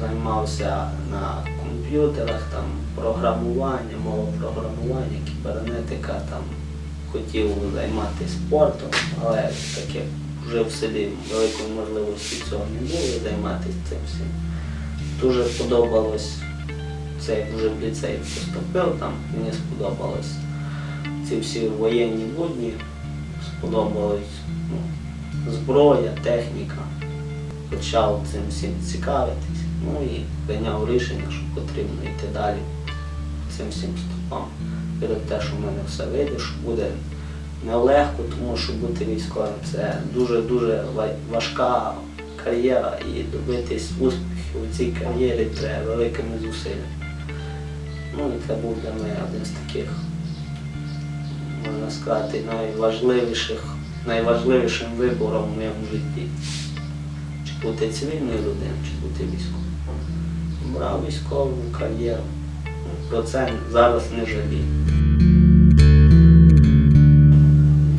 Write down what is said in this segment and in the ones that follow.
займався на комп'ютерах, там програмування, мова програмування, кібернетика, там хотів займатися спортом, але таке вже в селі великої можливості цього не було займатися цим всім. Дуже подобалось це, як вже в ліцей поступив, там мені сподобалось ці всі воєнні будні, сподобалось ну, зброя, техніка. Почав цим всім цікавитись. Ну і прийняв рішення, що потрібно йти далі цим всім стопам. Вірив те, що в мене все вийде, що буде нелегко, тому що бути військовим це дуже-дуже важка кар'єра і добитись успіху у цій кар'єрі треба великими зусиллями. Ну і це був для мене один з таких, можна сказати, найважливіших, найважливішим вибором в моєму житті. Чи бути цивільною людиною, чи бути військовим. Брав військову кар'єру. Про це зараз не жалію.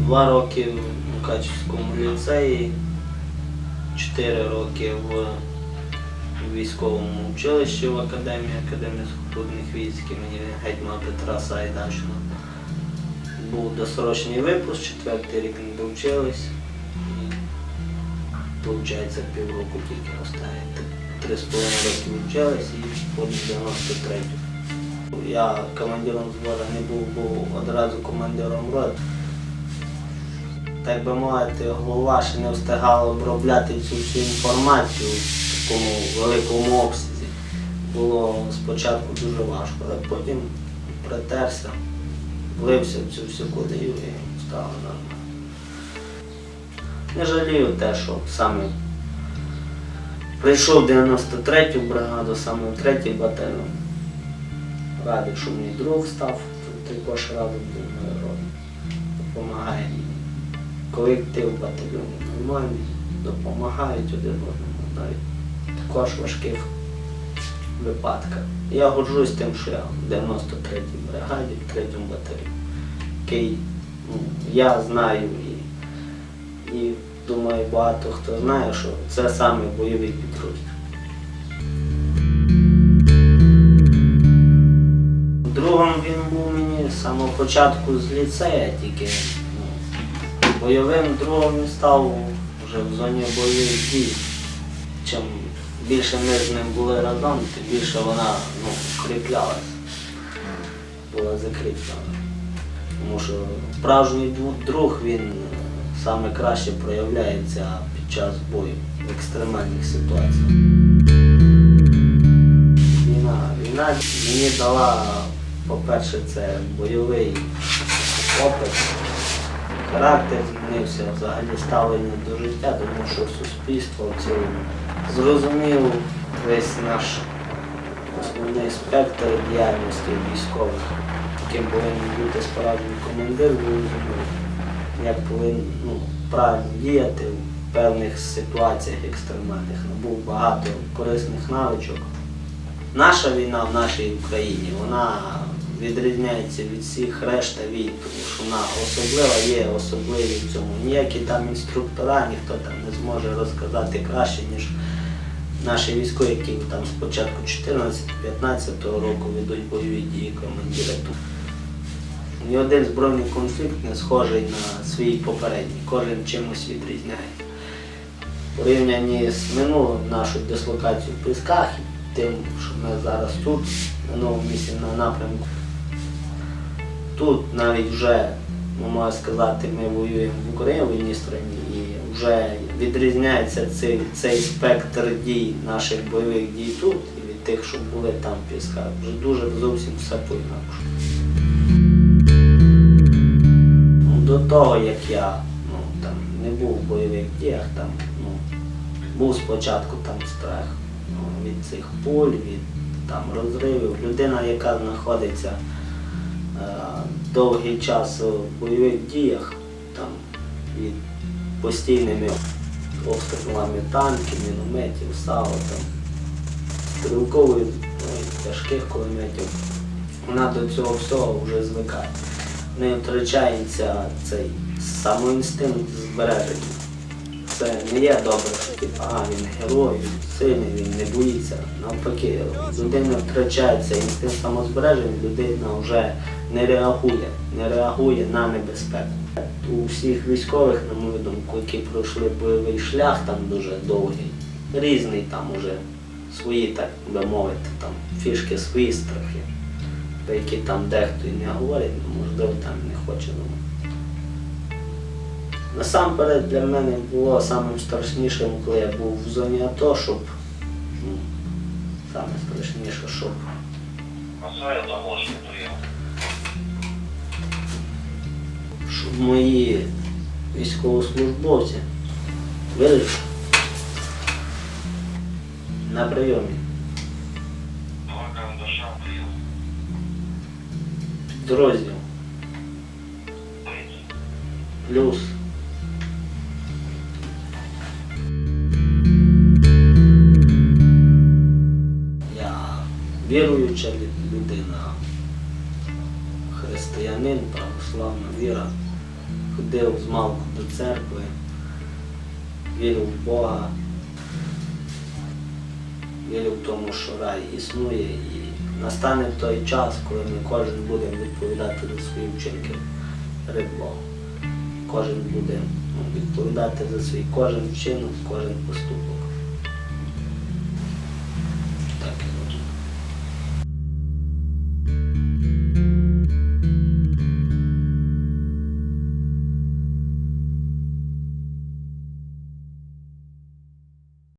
Два роки в Мукачівському ліцеї, чотири роки в військовому училищі в Академії Академії сухопутних військ імені гетьмана Петра Сайдачного. Був досрочний випуск, четвертий рік не довчились. І, Получається, півроку тільки остає. Три з половиною роки вчились і потім 93-ю. Я командиром збору не був, був одразу командиром роти. Так би мовити, голова ще не встигала обробляти цю всю інформацію в такому великому обсязі. Було спочатку дуже важко, але потім притерся, влився в цю всю колію і стало нормально. Не жалію те, що саме прийшов 93-ю бригаду, в 3-й батальйон. Радий, що мій друг став, також радий був народ. Допомагає мені. Колектив в батальйоні нормальний, допомагають один одному навіть також важких випадках. Я горжусь тим, що я в 93-й бригаді, в 3-му батальйоні, який ну, я знаю і і думаю, багато хто знає, що це саме бойовий підрозділ. Другом він був мені з самого початку з ліцея, тільки ну, бойовим другом він став вже в зоні бойових дій. Чим більше ми з ним були разом, тим більше вона ну, укріплялась, була закріплена. Тому що справжній друг він саме краще проявляється під час бою в екстремальних ситуаціях. Війна, війна мені дала, по-перше, це бойовий опит. Характер змінився, взагалі ставлення до життя, тому що суспільство в цілому зрозумів весь наш основний спектр діяльності військових, яким повинен бути справжній командир, зрозумів, як повинен ну, правильно діяти в певних ситуаціях екстремальних. Набув багато корисних навичок. Наша війна в нашій Україні, вона відрізняється від всіх решта війн, тому що вона особлива, є особливі в цьому. Ніякі там інструктора, ніхто там не зможе розказати краще, ніж наші військові, які там з початку 14-15 року ведуть бойові дії командира. Ні один збройний конфлікт не схожий на свій попередній, кожен чимось відрізняється. Порівнянні з минулим нашу дислокацію в Пісках і тим, що ми зараз тут, на новому місці на напрямку. Тут навіть вже, ну, можна сказати, ми воюємо в Україні в одній і вже відрізняється цей, цей спектр дій наших бойових дій тут і від тих, що були там в Пісках. Вже дуже зовсім все по-інакше. До того, як я ну, там, не був в бойових діях, там, ну, був спочатку там страх ну, від цих пуль, від там, розривів. Людина, яка знаходиться е, довгий час в бойових діях, там, від постійними обстрілами танків, мінометів, САУ, там, стрілкових ну, тяжких кулеметів, вона до цього всього вже звикає. В неї втрачається цей самоінстинкт збереження. Це не є добре типу, а він герой, він сильний, він не боїться. Навпаки, людина втрачається інстинкт самозбереження, людина вже не реагує, не реагує на небезпеку. У всіх військових, на мою думку, які пройшли бойовий шлях там дуже довгий, різний там уже свої, так би мовити, там фішки, свої страхи, про які там дехто і не говорить, ну, можливо, там не хоче думати. Насамперед для мене було самим страшнішим, коли я був в зоні АТО, щоб ну, саме страшніше, щоб. Щоб мої військовослужбовці вирішили на прийомі підрозділ плюс. Я віруюча людина, християнин, православна віра, ходив з малку до церкви, вірив в Бога, вірив в тому, що рай існує і настане той час, коли ми кожен буде відповідати за свої вчинки перед Богом. Кожен буде ну, відповідати за свій кожен вчинок, кожен поступок.